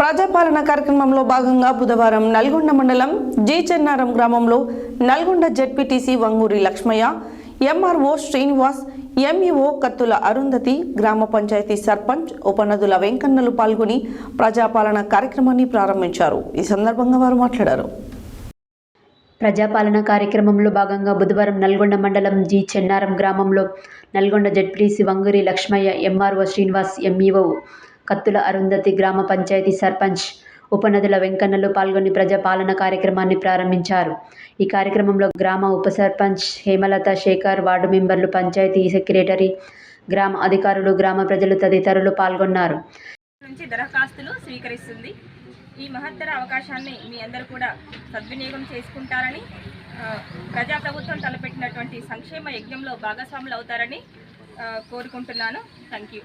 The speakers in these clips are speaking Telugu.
ప్రజాపాలన కార్యక్రమంలో భాగంగా బుధవారం నల్గొండ మండలం జీచెన్నారం గ్రామంలో Nalgonda ZPTC Vanguri Lakshmaiah MRO Srinivas MEO Kattula Arundhati గ్రామ పంచాయతీ సర్పంచ్ ఉపనదుల వెంకన్నలు పాల్గొని ప్రజాపాలన కార్యక్రమాన్ని ప్రారంభించారు. ఈ సందర్భంగా వారు మాట్లాడారు. ప్రజాపాలన కార్యక్రమంలో భాగంగా బుధవారం నల్గొండ మండలం జి చెన్నారం గ్రామంలో Nalgonda ZPTC Vanguri Lakshmaiah MRO Srinivas MEO Kathula Arundhati గ్రామ పంచాయతీ సర్పంచ్ ఉపనదుల వెంకన్నలు పాల్గొని ప్రజాపాలన కార్యక్రమాన్ని ప్రారంభించారు. ఈ కార్యక్రమంలో గ్రామ ఉప సర్పంచ్ హేమలత శేఖర్ వార్డు మెంబర్లు పంచాయతీ సెక్రటరీ గ్రామ అధికారులు గ్రామ ప్రజలు తదితరులు పాల్గొన్నారు. నుంచి దరఖాస్తులు స్వీకరిస్తుంది. ఈ మహత్తర అవకాశాన్ని మీ అందరూ కూడా సద్వినియోగం చేసుకుంటారని ప్రజా ప్రజాప్రభుత్వం తలపెట్టినటువంటి సంక్షేమ యజ్ఞంలో భాగస్వాములు అవుతారని కోరుకుంటున్నాను. థ్యాంక్ యూ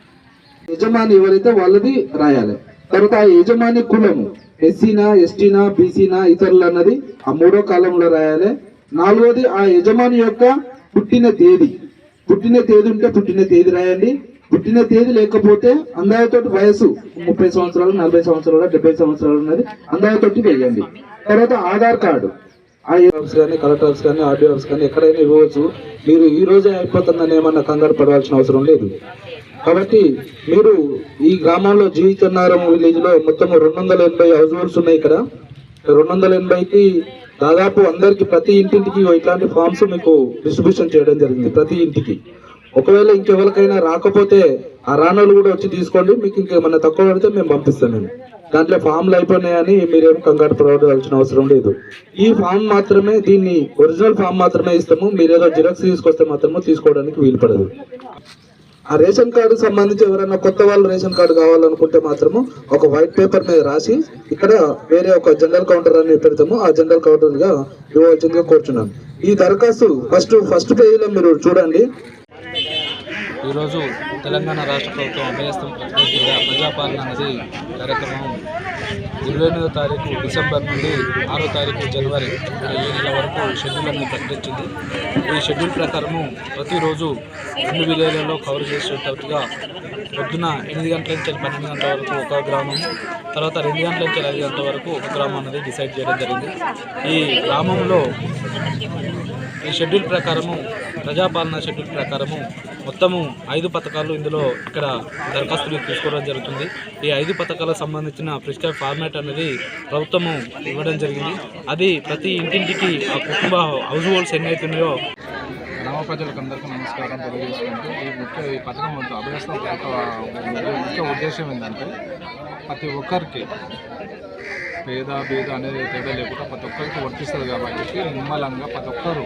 యజమాని ఎవరైతే వాళ్ళది రాయాలి. తర్వాత ఆ యజమాని కులము ఎస్సీనా ఎస్టీనా బీసీనా ఇతరులు అన్నది ఆ మూడో కాలంలో రాయాలి. నాలుగోది ఆ యజమాని యొక్క పుట్టిన తేదీ. పుట్టిన తేదీ ఉంటే పుట్టిన తేదీ రాయండి. పుట్టిన తేదీ లేకపోతే అందాయతోటి వయసు ముప్పై సంవత్సరాలు నలభై సంవత్సరాలు డెబ్బై సంవత్సరాలు ఉన్నది అందాయతోటి వేయండి. తర్వాత ఆధార్ కార్డు. ఆ ఆఫీస్ కానీ కలెక్టర్ ఆఫీస్ కానీ ఆర్డీ ఆఫీస్ కానీ ఎక్కడైనా ఇవ్వవచ్చు. మీరు ఈ రోజే అయిపోతుందని ఏమన్నా కంగారు పడవలసిన అవసరం లేదు. కాబట్టి మీరు ఈ గ్రామంలో జీవితన్నారం విలేజ్లో మొత్తం రెండు వందల ఎనభై హౌస్ హోల్డ్స్ ఉన్నాయి ఇక్కడ. రెండు వందల ఎనభైకి దాదాపు అందరికి ప్రతి ఇంటింటికి ఇట్లాంటి ఫామ్స్ మీకు డిస్ట్రిబ్యూషన్ చేయడం జరిగింది ప్రతి ఇంటికి. ఒకవేళ ఇంకెవరికైనా రాకపోతే ఆ రానోళ్ళు కూడా వచ్చి తీసుకోండి మీకు ఇంకేమన్నా తక్కువ పడితే మేము పంపిస్తాం మేము. దాంట్లో ఫామ్లు అయిపోయినాయని మీరేం కంగారు పడవలసిన అవసరం లేదు. ఈ ఫామ్ మాత్రమే దీన్ని ఒరిజినల్ ఫామ్ మాత్రమే ఇస్తాము. మీరేదో జిరాక్స్ తీసుకొస్తే మాత్రమే తీసుకోవడానికి వీలు పడదు ఆ రేషన్ కార్డు సంబంధించి ఎవరైనా కొత్త వాళ్ళు రేషన్ కార్డు కావాలనుకుంటే మాత్రము ఒక వైట్ పేపర్ మీద రాసి ఇక్కడ వేరే ఒక జనరల్ కౌంటర్ అని పెడతాము. ఆ జనరల్ కౌంటర్గా ఇవ్వవలసిందిగా కోరుచున్నాను. ఈ దరఖాస్తు ఫస్ట్ ఫస్ట్ పేజీలో మీరు చూడండి. ఈరోజు తెలంగాణ రాష్ట్ర ప్రభుత్వం అభయస్థం ప్రతినిధిగా ప్రజాపాలన అనేది కార్యక్రమం. ఇరవై ఎనిమిదో తారీఖు డిసెంబర్ నుండి ఆరో తారీఖు జనవరి ఈ నెల వరకు షెడ్యూల్ అనేది ప్రకటించింది. ఈ షెడ్యూల్ ప్రకారము ప్రతిరోజు రెండు విలేజ్లలో కవర్ చేసేటట్టుగా పొద్దున ఎనిమిది గంటల నుంచి పన్నెండు గంటల వరకు ఒక గ్రామం తర్వాత రెండు గంటల నుంచి ఐదు గంటల వరకు ఒక గ్రామం అనేది డిసైడ్ చేయడం జరిగింది. ఈ గ్రామంలో ఈ షెడ్యూల్ ప్రకారము ప్రజాపాలన షెడ్యూల్ ప్రకారము మొత్తము ఐదు పథకాలు ఇందులో ఇక్కడ దరఖాస్తులు తీసుకోవడం జరుగుతుంది. ఈ ఐదు పథకాలకు సంబంధించిన ప్రిస్క్రైబ్ ఫార్మాట్ అనేది ప్రభుత్వము ఇవ్వడం జరిగింది. అది ప్రతి ఇంటింటికి ఆ కుటుంబ హౌస్ హోల్డ్స్ ఎన్ని అవుతున్నాయో గ్రామ ప్రజలకు అందరికీ నమస్కారం తెలియజేసుకుంటూ ఈ ముఖ్య ఈ పథకం అభ్యస్తం ముఖ్య ఉద్దేశం ఏంటంటే ప్రతి ఒక్కరికి పేద భేద అనేది తేడా లేకుండా ప్రతి ఒక్కరికి వర్తిస్తుంది కాబట్టి నిమ్మలంగా ప్రతి ఒక్కరు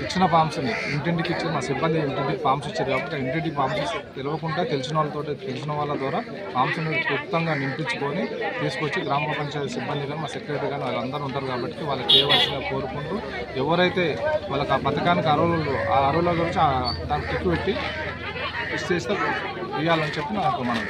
ఇచ్చిన ఫామ్స్ని ఇంటింటికి ఇచ్చిన మా సిబ్బంది ఇంటింటికి ఫామ్స్ ఇచ్చారు కాబట్టి ఇంటింటికి ఫామ్స్ తెలియకుండా తెలిసిన వాళ్ళతో తెలిసిన వాళ్ళ ద్వారా ఫామ్స్ని క్లుప్తంగా నింపించుకొని తీసుకొచ్చి గ్రామ పంచాయతీ సిబ్బంది కానీ మా సెక్రటరీ కానీ వాళ్ళందరూ ఉంటారు కాబట్టి వాళ్ళకి చేయవలసిందిగా కోరుకుంటూ ఎవరైతే వాళ్ళకి ఆ పథకానికి అరువులు ఆ అరువుల గురించి దానికి ఎక్కువ పెట్టి ఇస్తే ఇస్తే ఇవ్వాలని చెప్పి నాకు మనం